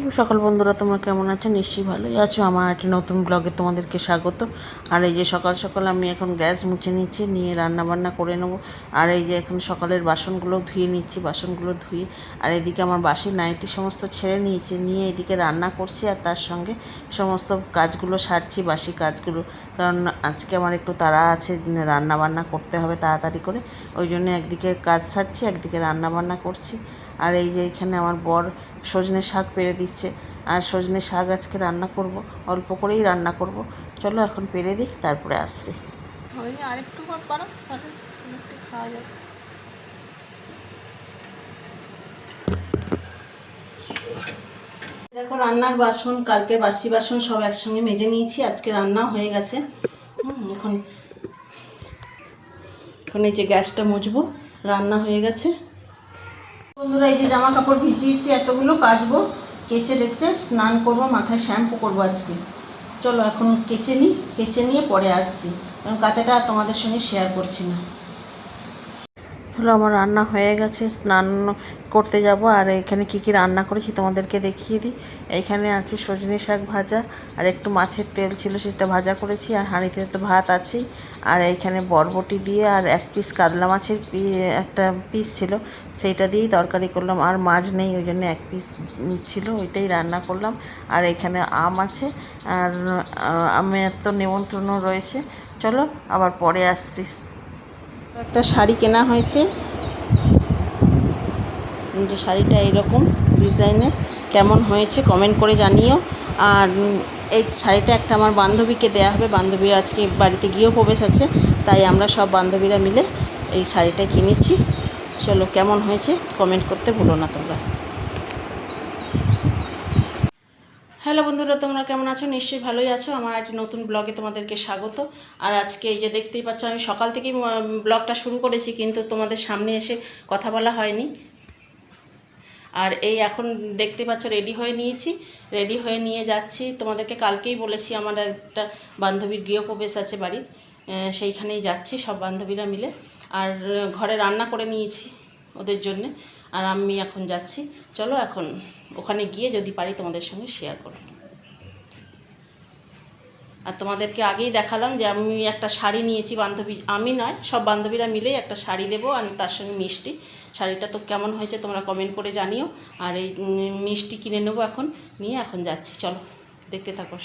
শুভ সকাল বন্ধুরা, তোমরা কেমন আছো? নিশ্চয়ই ভালোই আছো। আমার একটি নতুন ব্লগে তোমাদেরকে স্বাগত আর এই যে সকাল সকাল আমি এখন গ্যাস মুছে নিচ্ছি, নিয়ে রান্না বান্না করে নেব। আর এই যে এখন সকালের বাসনগুলো ধুয়ে নিচ্ছি, বাসনগুলো ধুয়ে। আর এদিকে আমার বাসি নাইটি সমস্ত ছেড়ে নিয়েছি, নিয়ে এদিকে রান্না করছি। আর তার সঙ্গে সমস্ত কাজগুলো সারছি, বাসি কাজগুলো। কারণ আজকে আমার একটু তাড়া আছে রান্না বান্না করতে হবে তাড়াতাড়ি করে। ওই জন্য একদিকে কাজ সারছি, একদিকে রান্না বান্না করছি। আর এই যে এখানে আমার বর সজনে শাক পেরে দিচ্ছে। আর সজনে শাক আজকে রান্না করব অল্প করেই রান্না করব। চলো এখন পেরে দিক তারপরে আসছি। ওই আরেকটু পারো? তাহলে খাওয়া যাবে। দেখো রান্নার বাসন কালকের বাসি বাসন সব একসঙ্গে মেজে নিয়েছি। আজকে রান্না হয়ে গেছে। এখন এখন এই যে গ্যাসটা মুছবো রান্না হয়ে গেছে। বন্ধুরা, এই যে জামা কাপড় ভিজিয়েছি, এতগুলো কাচবো, কেচে রেখে স্নান করব, মাথায় শ্যাম্পু করব আজকে। চলো এখন কেচে নিই, কেচে নিয়ে পরে আসছি। কারণ কাঁচাটা তোমাদের সঙ্গে শেয়ার করছি না। হলো আমার রান্না হয়ে গেছে, স্নান করতে যাব। আর এখানে কি কি রান্না করেছি তোমাদেরকে দেখিয়ে দিই। এখানে আছে সজনে শাক ভাজা, আর একটু মাছের তেল ছিল সেটা ভাজা করেছি, আর হাঁড়িতে তো ভাত আছেই। আর এইখানে বরবটি দিয়ে আর এক পিস কাতলা মাছের একটা পিস ছিল, সেইটা দিয়েই তরকারি করলাম। আর মাছ নেই, ওই জন্য এক পিস ছিল, ওইটাই রান্না করলাম। আর এখানে আম আছে, আর আমের তো নেমন্ত্রণও রয়েছে। চলো, আবার পরে আসছি। একটা শাড়ি কেনা হয়েছে। যে শাড়িটা এরকম ডিজাইনের, কেমন হয়েছে কমেন্ট করে জানিও। আর এই শাড়িটা একটা আমার বান্ধবীকে দেয়া হবে। বান্ধবীর আজকে বাড়িতে গিয়েও প্রবেশ আছে, তাই আমরা সব বান্ধবীরা মিলে এই শাড়িটা কিনেছি। চলো, কেমন হয়েছে কমেন্ট করতে ভুলো না তোমরা। হ্যালো বন্ধুরা, তোমরা কেমন আছো? নিশ্চয়ই ভালোই আছো। আমার একটি নতুন ব্লগে তোমাদেরকে স্বাগত। আর আজকে এই যে দেখতেই পাচ্ছ, আমি সকাল থেকেই ব্লগটা শুরু করেছি, কিন্তু তোমাদের সামনে এসে কথা বলা হয়নি। আর এই এখন দেখতে পাচ্ছ রেডি হয়ে নিয়েছি। রেডি হয়ে নিয়ে যাচ্ছি। তোমাদেরকে কালকেই বলেছি, আমার একটা বান্ধবীর গৃহপ্রবেশ আছে বাড়ির সেইখানেই যাচ্ছি, সব বান্ধবীরা মিলে। আর, ঘরে রান্না করে নিয়েছি ওদের জন্যে। আর আমি এখন যাচ্ছি। চলো এখন। ওখানে গিয়ে যদি পারি তোমাদের সঙ্গে শেয়ার করব। আর তোমাদেরকে আগেই দেখালাম যে আমি একটা শাড়ি নিয়েছি বান্ধবী, আমি নয়, সব বান্ধবীরা মিলেই একটা শাড়ি দেবো আর তার সঙ্গে মিষ্টি। শাড়িটা তো কেমন হয়েছে তোমরা কমেন্ট করে জানিও। আর এই মিষ্টি কিনে নেব এখন, নিয়ে এখন যাচ্ছি, চলো, দেখতে থাকোস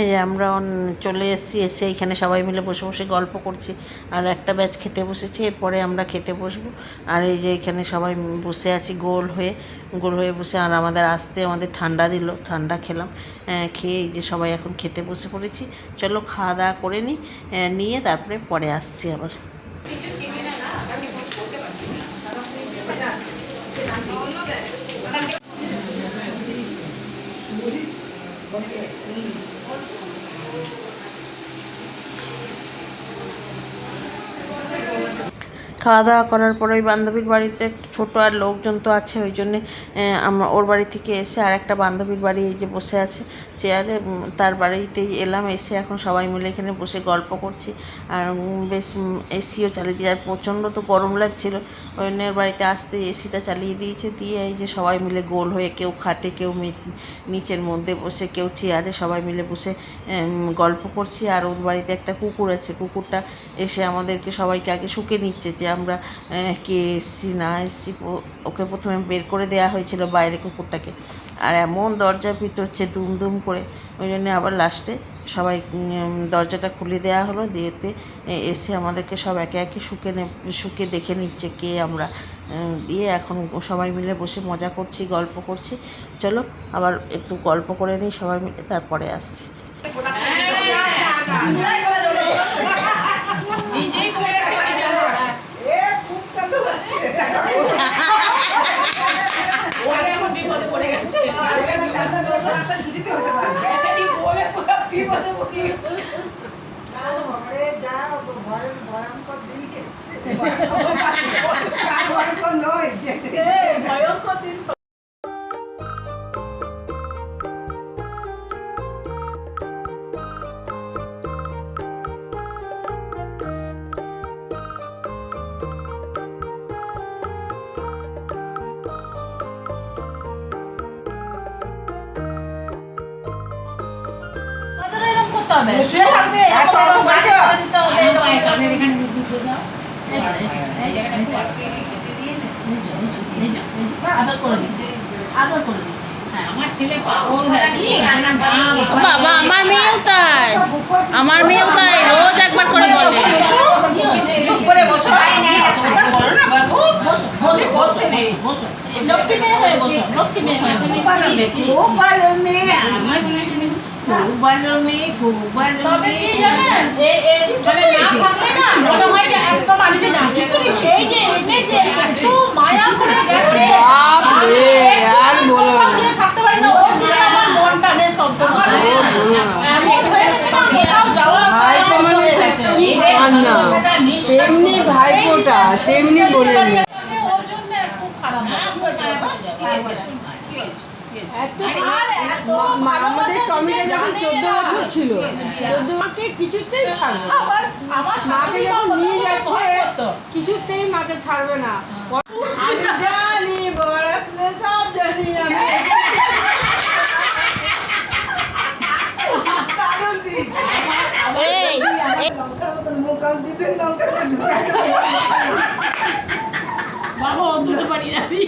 এই যে আমরা চলে এসেছি, এসে এখানে সবাই মিলে বসে বসে গল্প করছি। আর একটা ব্যাচ খেতে বসেছি, এরপরে আমরা খেতে বসবো। আর এই যে এখানে সবাই বসে আছি গোল হয়ে গোল হয়ে বসে। আর আমাদের আসতে আমাদের ঠান্ডা দিল, ঠান্ডা খেলাম। খেয়ে এই যে সবাই এখন খেতে বসে পড়েছি। চলো খাওয়া দাওয়া করে নিই নিয়ে তারপরে পরে আসছি আবার। খাওয়া দাওয়া করার পর ওই বান্ধবীর বাড়িতে ছোটো আর লোকজন তো আছে, ওই জন্যে আমরা ওর বাড়ি থেকে এসে আর একটা বান্ধবীর বাড়ি এই যে বসে আছে চেয়ারে তার বাড়িতেই এলাম, এসে এখন সবাই মিলে এখানে বসে গল্প করছি। আর বেশ এসিও চালিয়ে দিয়ে আর প্রচণ্ড তো গরম লাগছিল। জন্য বাড়িতে আসতে এসিটা চালিয়ে দিয়েছে, দিয়ে এই যে সবাই মিলে গোল হয়ে কেউ খাটে, কেউ নিচের মধ্যে বসে, কেউ চেয়ারে সবাই মিলে বসে গল্প করছি। আর ওর বাড়িতে একটা কুকুর আছে, কুকুরটা এসে আমাদেরকে সবাইকে আগে শুকে নিচ্ছে যে আমরা কে এসছি না এসছি ওকে প্রথমে বের করে দেওয়া হয়েছিল বাইরে কুকুরটাকে আর এমন দরজা পিটোচ্ছে দুম দুম করে ওই জন্যে আবার লাস্টে সবাই দরজাটা খুলে দেওয়া হলো দিয়েতে এসে আমাদেরকে সব একে একে শুকে নে শুকে দেখে নিচ্ছে কে আমরা দিয়ে এখন সবাই মিলে বসে মজা করছি গল্প করছি চলো আবার একটু গল্প করে নিই সবাই মিলে তারপরে আসছি ভয়ঙ্কর দিন এরকম করতে হবে। শুয়ে থাকবে এরকম এরকম বাড়ি করে দিতে হবে এরকম এরকম। এই তো, এই তো, এই জায়গাটা নিচু, নিচু, নিচু, নিচু। আদর করে দিচ্ছি। আদর করে দিচ্ছি। হ্যাঁ আমার ছেলে পাগল হয়েছে বাবা আমার মেয়েও তাই। আমার মেয়েও তাই। রোজ একবার করে বলে। লক্ষ্মী মেয়ে হয়ে বসো লক্ষ্মী মেয়ে হয়ে খুব ভালো মেয়ে খুব ভালো মেয়ে খুব ভালো তবে কি মেয়ে। জানেন এ- এ মানে না থাকলে না মনে হয় যে একদম আসবে না কি করেছে এই যে এনেছে এত মায়া করে গেছে বাপরে, আর বলো না। যে থাকতে পারি না ওর দিকে আমার মনটা নেই সব সময় এমন হয়ে গেছে না কোথাও যাওয়া আসা ভাই তো মানে চলে গেছে। কি কান্না তেমনি ভাইপোটা তেমনি বলে নি। ওর জন্য খুব খারাপ আমাদের টমিটা যখন চোদ্দ বছর ছিল চোদ্দ মাকে কিছুতেই ছাড়বে না। মাকে যখন নিয়ে যাচ্ছে কিছুতেই মাকে ছাড়বে না। জানি বড় সব জানি আমি। এই বাবা অন্তত পারি যাবি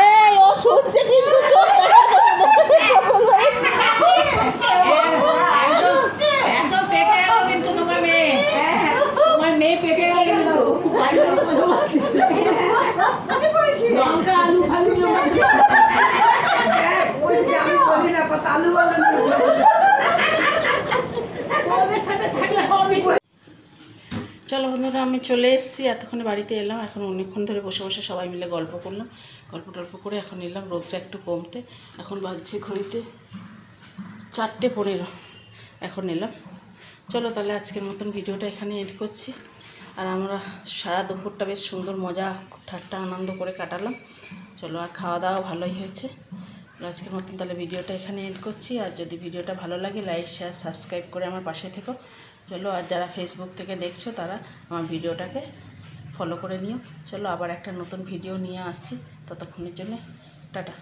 এই ও শুনছে কিন্তু চোখ একদম পেটে গেল কিন্তু তোমার মেয়ে তোমার মেয়ে পেটে গেল কিন্তু লঙ্কা আলু ফালু ওদের সাথে থাকলে হবে চলো বন্ধুরা, আমি চলে এসেছি। এতক্ষণে বাড়িতে এলাম, এখন অনেকক্ষণ ধরে বসে বসে সবাই মিলে গল্প করলাম। গল্প টল্প করে এখন এলাম, রোদটা একটু কমতে। এখন বাজছে ঘড়িতে চারটে পনেরো। এখন এলাম। চলো তাহলে আজকের মতন ভিডিওটা এখানে এড করছি। আর আমরা সারা দুপুরটা বেশ সুন্দর মজা ঠাট্টা আনন্দ করে কাটালাম। চলো, আর খাওয়া দাওয়া ভালোই হয়েছে। আজকের মতন তাহলে ভিডিওটা এখানে এড করছি। আর যদি ভিডিওটা ভালো লাগে লাইক শেয়ার সাবস্ক্রাইব করে আমার পাশে থেকো। চলো, আর যারা ফেসবুক থেকে দেখছ, তারা আমার ভিডিওটাকে ফলো করে নিও। চলো, আবার একটা নতুন ভিডিও নিয়ে আসছি। ততক্ষণের জন্য, টাটা।